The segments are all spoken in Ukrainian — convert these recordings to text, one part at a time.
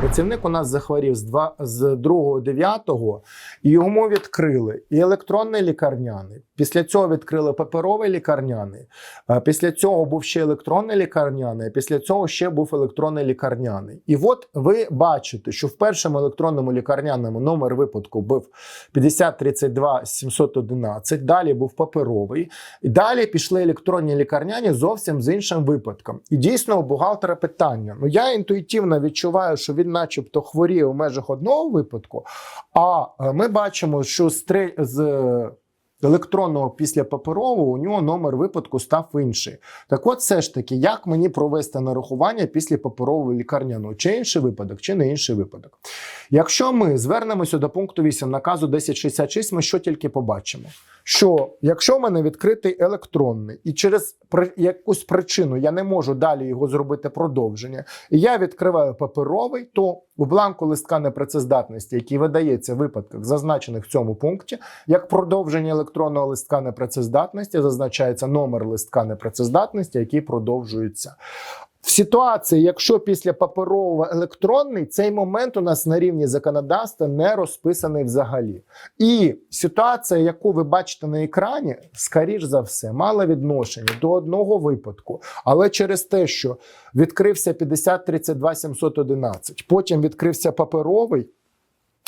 Працівник у нас захворів з 2, з 2.9 і йому відкрили і електронний лікарняний. Після цього відкрили паперовий лікарняний. Після цього був ще електронний лікарняний. а Після цього ще був електронний лікарняний. І от ви бачите, що в першому електронному лікарняному номер випадку був 5032 711. Далі був паперовий. І далі пішли електронні лікарняні зовсім з іншим випадком. І дійсно у бухгалтера питання. Ну я інтуїтивно відчуваю, що він, начебто, хворіє у межах одного випадку. А е, ми бачимо, що з, з електронного після паперового у нього номер випадку став інший. Так от, все ж таки, як мені провести нарахування після паперового лікарняного? Чи інший випадок, чи не інший випадок? Якщо ми звернемося до пункту 8 наказу 1066, ми що тільки побачимо? Що якщо в мене відкритий електронний, і через якусь причину я не можу далі його зробити продовження, і я відкриваю паперовий, то у бланку листка непрацездатності, який видається в випадках, зазначених в цьому пункті, як продовження електронного листка непрацездатності, зазначається номер листка непрацездатності, який продовжується. В ситуації, якщо після паперового електронний, цей момент у нас на рівні законодавства не розписаний взагалі. І ситуація, яку ви бачите на екрані, скоріш за все, мала відношення до одного випадку, але через те, що відкрився 50 32 711, потім відкрився паперовий.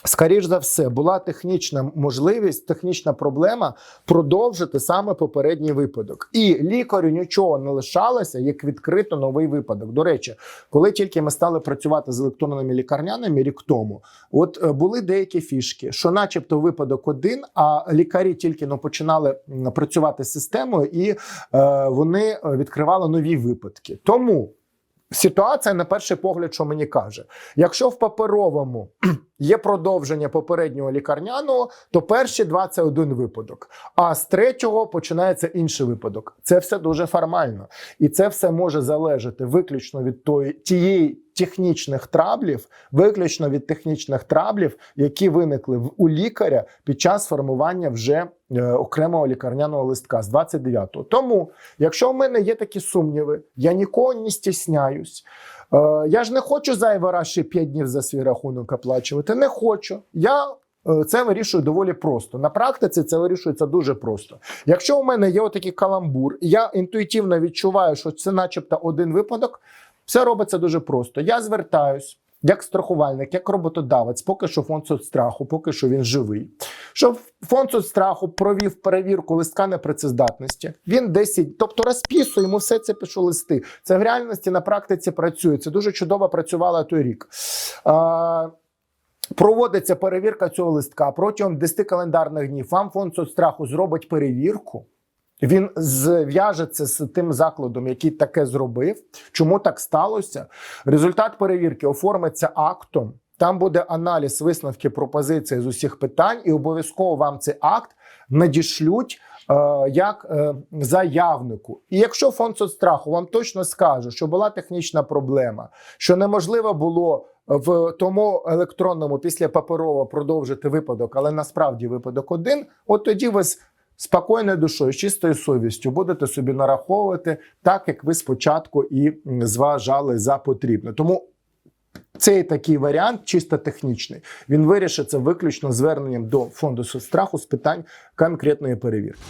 Скоріш за все, була технічна можливість, технічна проблема продовжити саме попередній випадок. І лікарю нічого не лишалося, як відкрито новий випадок. До речі, коли тільки ми стали працювати з електронними лікарняними рік тому, от е, були деякі фішки, що, начебто, випадок один, а лікарі тільки ну, починали працювати з системою, і е, вони е, відкривали нові випадки. Тому. Ситуація на перший погляд, що мені каже, якщо в паперовому є продовження попереднього лікарняного, то перші два це один випадок. А з третього починається інший випадок. Це все дуже формально, і це все може залежати виключно від тої тієї технічних траблів, виключно від технічних траблів, які виникли в у лікаря під час формування вже е, окремого лікарняного листка з 29-го. Тому, якщо в мене є такі сумніви, я нікого не стісняюсь. Е, я ж не хочу зайвий раз ще 5 днів за свій рахунок оплачувати. Не хочу. Я е, це вирішую доволі просто. На практиці це вирішується дуже просто. Якщо у мене є отакий каламбур, я інтуїтивно відчуваю, що це, начебто, один випадок, все робиться дуже просто. Я звертаюсь. Як страхувальник, як роботодавець, поки що фонд соцстраху, поки що він живий. Щоб фонд соцстраху провів перевірку листка непрацездатності, він 10, тобто розписує, йому все це пишу листи. Це в реальності на практиці працює. Це дуже чудово працювало той рік. А, Проводиться перевірка цього листка протягом 10 календарних днів. Вам фонд соцстраху зробить перевірку. Він зв'яжеться з тим закладом, який таке зробив. Чому так сталося? Результат перевірки оформиться актом. Там буде аналіз висновки пропозиції з усіх питань, і обов'язково вам цей акт надішлють е, як е, заявнику. І якщо фонд соцстраху вам точно скаже, що була технічна проблема, що неможливо було в тому електронному після паперового продовжити випадок, але насправді випадок один, от тоді ви з спокійною душою, з чистою совістю будете собі нараховувати так, як ви спочатку і зважали за потрібне. Тому цей такий варіант, чисто технічний, він вирішиться виключно зверненням до фонду соцстраху з питань конкретної перевірки.